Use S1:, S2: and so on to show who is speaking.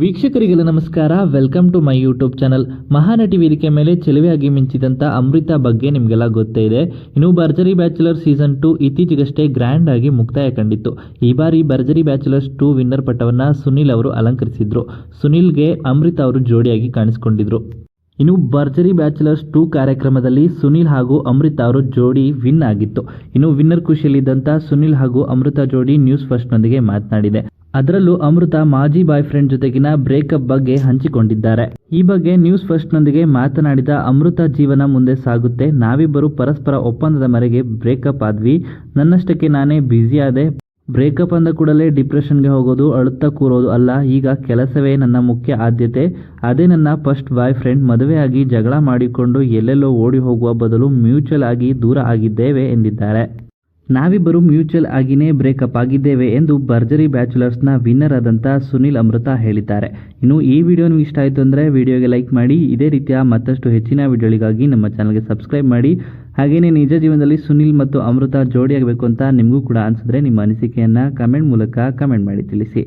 S1: ವೀಕ್ಷಕರಿಗೆಲ್ಲ ನಮಸ್ಕಾರ. Welcome to my YouTube channel Mahanati ವೇದಿಕೆ ಮೇಲೆ ಚೆಲುವೆಯಾಗಿ ಮಿಂಚಿದಂಥ ಅಮೃತ ಬಗ್ಗೆ ನಿಮಗೆಲ್ಲ ಗೊತ್ತೇ ಇದೆ. ಇನ್ನು ಭರ್ಜರಿ ಬ್ಯಾಚುಲರ್ ಸೀಸನ್ ಟು ಇತ್ತೀಚೆಗಷ್ಟೇ ಗ್ರ್ಯಾಂಡ್ ಆಗಿ ಮುಕ್ತಾಯ ಕಂಡಿತ್ತು. ಈ ಬಾರಿ ಭರ್ಜರಿ ಬ್ಯಾಚುಲರ್ಸ್ ಟು ವಿನ್ನರ್ ಪಟ್ಟವನ್ನ ಸುನಿಲ್ ಅವರು ಅಲಂಕರಿಸಿದ್ರು. ಸುನಿಲ್ಗೆ ಅಮೃತ ಅವರು ಜೋಡಿಯಾಗಿ ಕಾಣಿಸಿಕೊಂಡಿದ್ರು. ಇನ್ನು ಭರ್ಜರಿ ಬ್ಯಾಚುಲರ್ಸ್ ಟೂ ಕಾರ್ಯಕ್ರಮದಲ್ಲಿ ಸುನಿಲ್ ಹಾಗೂ ಅಮೃತ ಅವರು ಜೋಡಿ ವಿನ್ ಆಗಿತ್ತು. ಇನ್ನು ವಿನ್ನರ್ ಖುಷಿಯಲ್ಲಿದ್ದಂಥ ಸುನಿಲ್ ಹಾಗೂ ಅಮೃತ ಜೋಡಿ ನ್ಯೂಸ್ ಫಸ್ಟ್ನೊಂದಿಗೆ ಮಾತನಾಡಿದೆ. ಅದರಲ್ಲೂ ಅಮೃತ ಮಾಜಿ ಬಾಯ್ ಫ್ರೆಂಡ್ ಜೊತೆಗಿನ ಬ್ರೇಕಪ್ ಬಗ್ಗೆ ಹಂಚಿಕೊಂಡಿದ್ದಾರೆ. ಈ ಬಗ್ಗೆ ನ್ಯೂಸ್ ಫಸ್ಟ್ನೊಂದಿಗೆ ಮಾತನಾಡಿದ ಅಮೃತ ಜೀವನ ಮುಂದೆ ಸಾಗುತ್ತೆ. ನಾವಿಬ್ಬರು ಪರಸ್ಪರ ಒಪ್ಪಂದದ ಮರೆಗೆ ಬ್ರೇಕಪ್ ಆದ್ವಿ. ನನ್ನಷ್ಟಕ್ಕೆ ನಾನೇ ಬ್ಯುಸಿ ಆದೆ. ಬ್ರೇಕಪ್ ಅಂದ ಕೂಡಲೇ ಡಿಪ್ರೆಷನ್ಗೆ ಹೋಗೋದು, ಅಳುತ್ತಾ ಕೂರೋದು ಅಲ್ಲ. ಈಗ ಕೆಲಸವೇ ನನ್ನ ಮುಖ್ಯ ಆದ್ಯತೆ. ಅದೇ ನನ್ನ ಫಸ್ಟ್ ಬಾಯ್ ಫ್ರೆಂಡ್ ಮದುವೆಯಾಗಿ ಜಗಳ ಮಾಡಿಕೊಂಡು ಎಲ್ಲೆಲ್ಲೋ ಓಡಿ ಹೋಗುವ ಬದಲು ಮ್ಯೂಚುವಲ್ ಆಗಿ ದೂರ ಆಗಿದ್ದೇವೆ ಎಂದಿದ್ದಾರೆ. ನಾವಿಬ್ಬರು ಮ್ಯೂಚುವಲ್ ಆಗಿನೇ ಬ್ರೇಕಪ್ ಆಗಿದ್ದೇವೆ ಎಂದು ಭರ್ಜರಿ ಬ್ಯಾಚುಲರ್ಸ್ನ ವಿನ್ನರ್ ಆದಂಥ ಸುನಿಲ್ ಅಮೃತ ಹೇಳಿದ್ದಾರೆ. ಇನ್ನು ಈ ವಿಡಿಯೋ ನಿಮ್ಗೆ ಇಷ್ಟ ಆಯಿತು ಅಂದರೆ ವಿಡಿಯೋಗೆ ಲೈಕ್ ಮಾಡಿ, ಇದೇ ರೀತಿಯ ಮತ್ತಷ್ಟು ಹೆಚ್ಚಿನ ವಿಡಿಯೋಗಳಿಗಾಗಿ ನಮ್ಮ ಚಾನಲ್ಗೆ ಸಬ್ಸ್ಕ್ರೈಬ್ ಮಾಡಿ. ಹಾಗೆಯೇ ನಿಜ ಜೀವನದಲ್ಲಿ ಸುನಿಲ್ ಮತ್ತು ಅಮೃತ ಜೋಡಿಯಾಗಬೇಕು ಅಂತ ನಿಮಗೂ ಕೂಡ ಅನಿಸಿದ್ರೆ ನಿಮ್ಮ ಅನಿಸಿಕೆಯನ್ನು ಕಮೆಂಟ್ ಮೂಲಕ ಕಮೆಂಟ್ ಮಾಡಿ ತಿಳಿಸಿ.